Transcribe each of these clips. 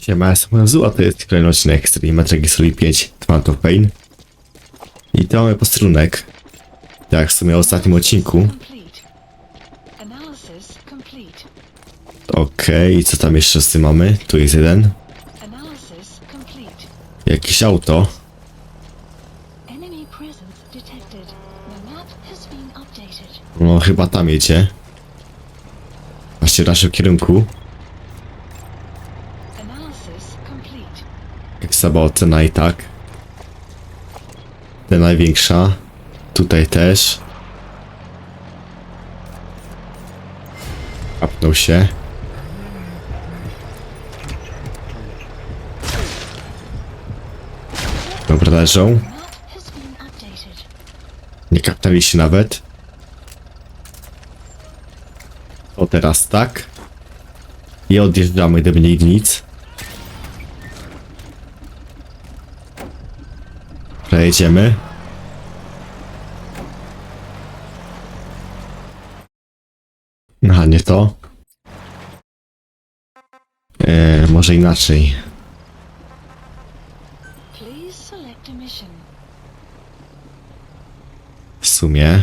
Siema, jestem Zu, a to jest kolejny odcinek z Matrix Story 5 Twant of Pain. I to mamy posterunek. Jak w sumie w ostatnim odcinku. Okej, i co tam jeszcze z tym mamy? Tu jest jeden. Jakieś auto. No chyba tam jedzie. Właśnie w naszym kierunku. Sama ocena i tak. Ta największa. Tutaj też. Kapnął się. Dobra, leżą. Nie kapnęli się nawet. O teraz tak. I odjeżdżamy, gdyby nie nic. Przejedziemy. Aha, nie to. E, może inaczej. W sumie.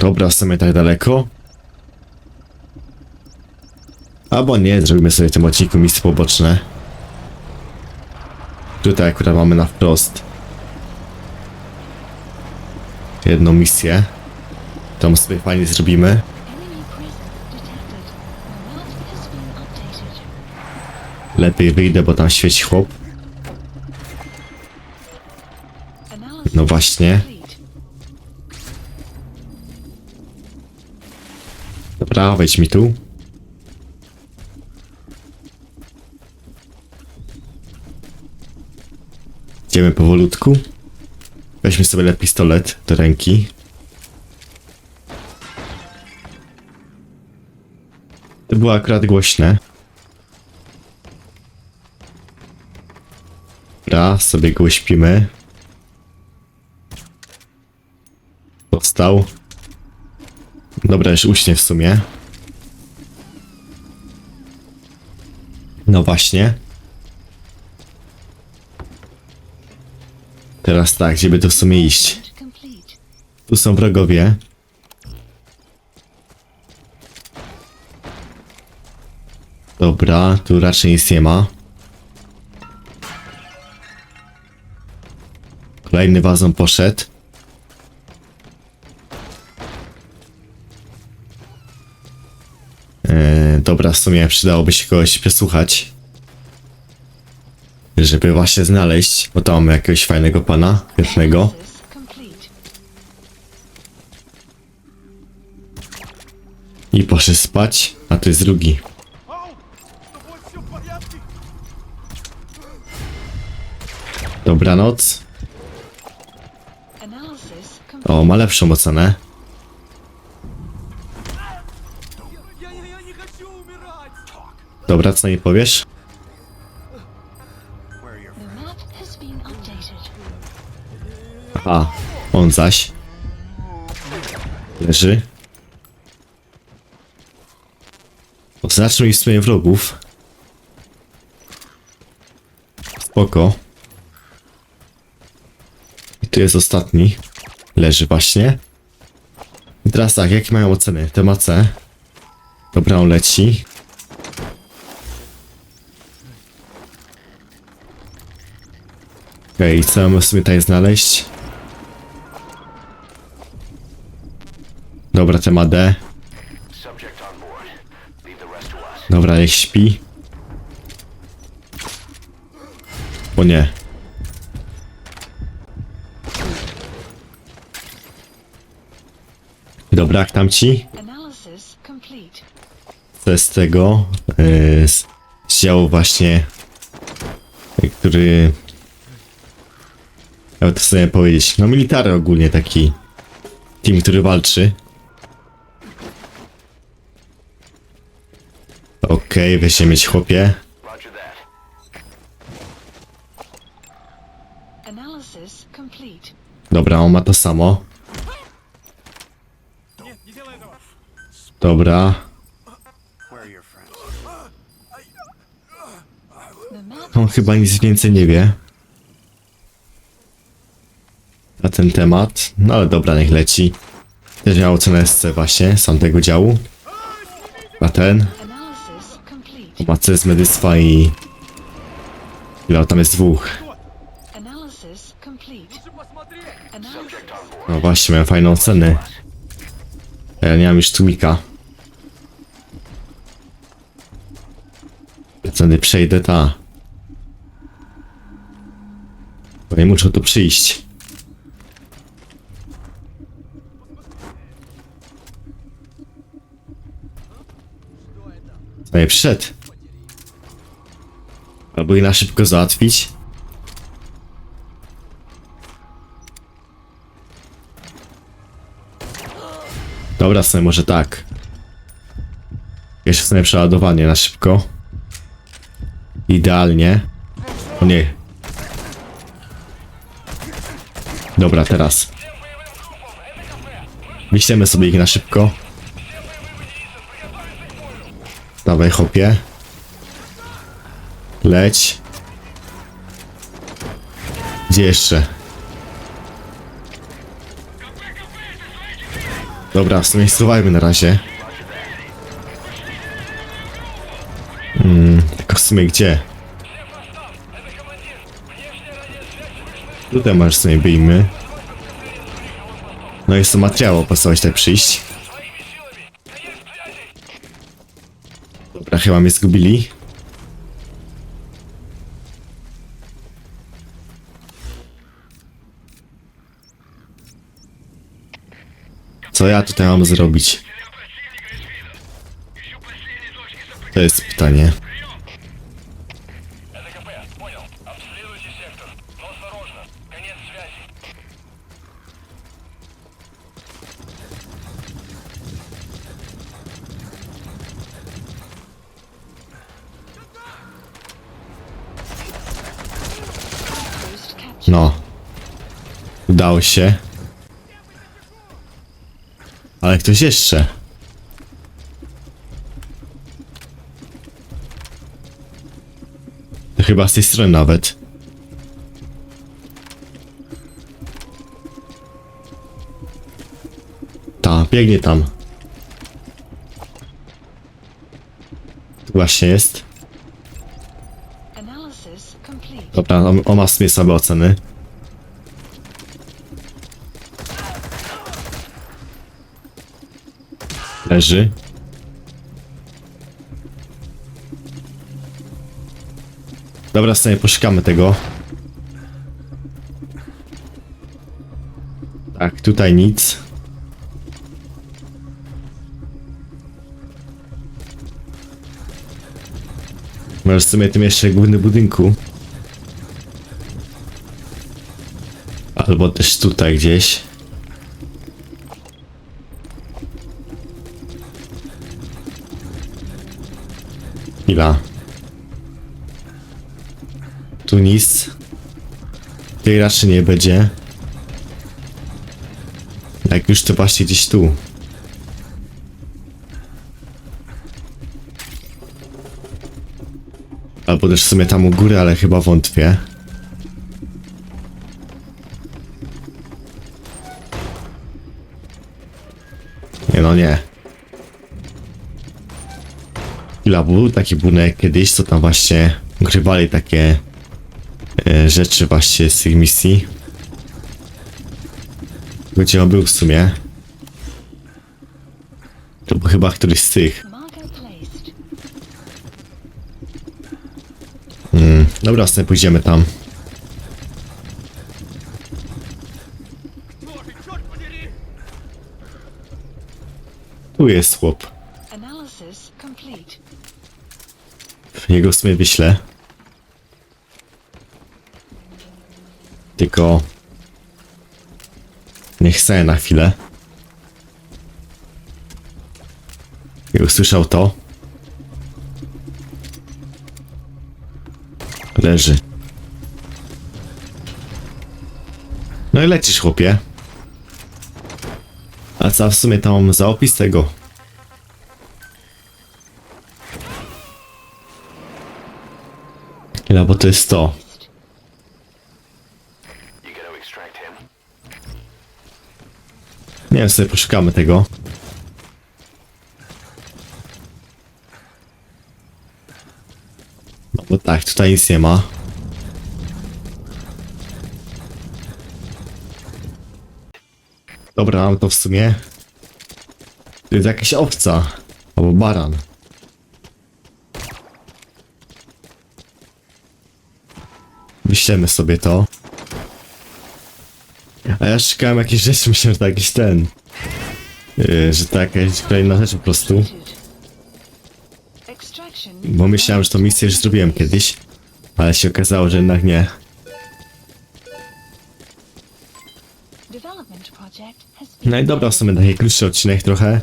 Dobra, w sumie tak daleko. Albo nie, zrobimy sobie w tym odcinku misje poboczne. Tutaj akurat mamy na wprost jedną misję. Tą sobie fajnie zrobimy. Lepiej wyjdę, bo tam świeci chłop. No właśnie. Dobra, wejdź mi tu. Idziemy powolutku. Weźmy sobie le pistolet do ręki. To było akurat głośne. Dobra, sobie go uśpimy. Powstał. Dobra, już uśnie w sumie. No właśnie. Teraz tak, gdzie by to w sumie iść? Tu są wrogowie. Dobra, tu raczej nic nie ma. Kolejny wazon poszedł. Eee, dobra, w sumie przydałoby się kogoś przesłuchać żeby właśnie znaleźć, bo tam mamy jakiegoś fajnego pana, chętnego. I poszedł spać, a tu jest drugi. Dobranoc. O, ma lepszą ocenę. Dobra, co mi powiesz? Aha, on zaś. Leży. Oznaczmy w sumie wrogów. Spoko. I tu jest ostatni. Leży właśnie. I teraz tak, jakie mają oceny? Te ma C. Dobra, on leci. Okej, co mamy sobie tutaj znaleźć? Rest to us. Dobra, niech śpi. O nie. Dobra, jak tam ci? Co z tego? Yy, z z działu właśnie, yy, który... Ja to sobie powiedzieć. No military ogólnie taki team, który walczy. Okej, okay, się mieć chłopie. Dobra, on ma to samo. Dobra. On chyba nic więcej nie wie. Na ten temat. No ale dobra, niech leci. Też miał cenę właśnie, sam tego działu. A ten. Patrzę z medyctwa i... Ile tam jest dwóch? No właśnie, miałem fajną cenę. A ja nie mam już tłumika. Oceny przejdę ta. Bo nie muszę tu przyjść. No i przyszedł. Albo i na szybko załatwić. Dobra, sobie może tak. Jeszcze sobie przeładowanie na szybko. Idealnie. O nie. Dobra, teraz. Wyślemy sobie ich na szybko. Dawaj, hopie. Leć. Gdzie jeszcze? Dobra, w sumie schowajmy na razie. Mm, tylko w sumie gdzie? Tutaj masz sobie wyjmy. No jest to materiał, postałeś tak przyjść. Dobra, chyba mnie zgubili. Co ja tutaj mam zrobić? To jest pytanie. No. Udało się. Ale ktoś jeszcze. To chyba z tej strony nawet. Ta, biegnie tam. Tu właśnie jest. Dobra, on, on ma w sumie słabe oceny. Leży. Dobra, sobie poszukamy tego. Tak, tutaj nic. Może w sumie tym jeszcze główny budynku. Albo też tutaj gdzieś. Chwila. Tu nic. Tutaj raczej nie będzie. Jak już to właśnie gdzieś tu. Albo też w sumie tam u góry, ale chyba wątpię. Nie no nie. Chwila, był taki bunek kiedyś, co tam właśnie grywali takie e, rzeczy właśnie z tych misji. Gdzie on był w sumie? To był chyba któryś z tych. Hmm, dobra, sobie pójdziemy tam. Tu jest chłop. Jego w sumie wyślę. Tylko... Nie chcę na chwilę. Jak usłyszał to... Leży. No i lecisz, chłopie. A co w sumie tam za opis tego? No bo to jest to. Nie wiem, sobie poszukamy tego. No bo tak, tutaj nic nie ma. Dobra, mam to w sumie. To jest jakaś owca. Albo baran. Wyślemy sobie to. A ja szukałem jakiejś rzeczy, myślałem, że to jakiś ten. Yy, że to jakaś kolejna rzecz po prostu. Bo myślałem, że to misję już zrobiłem kiedyś. Ale się okazało, że jednak nie. No i dobra, w sumie taki krótszy odcinek trochę.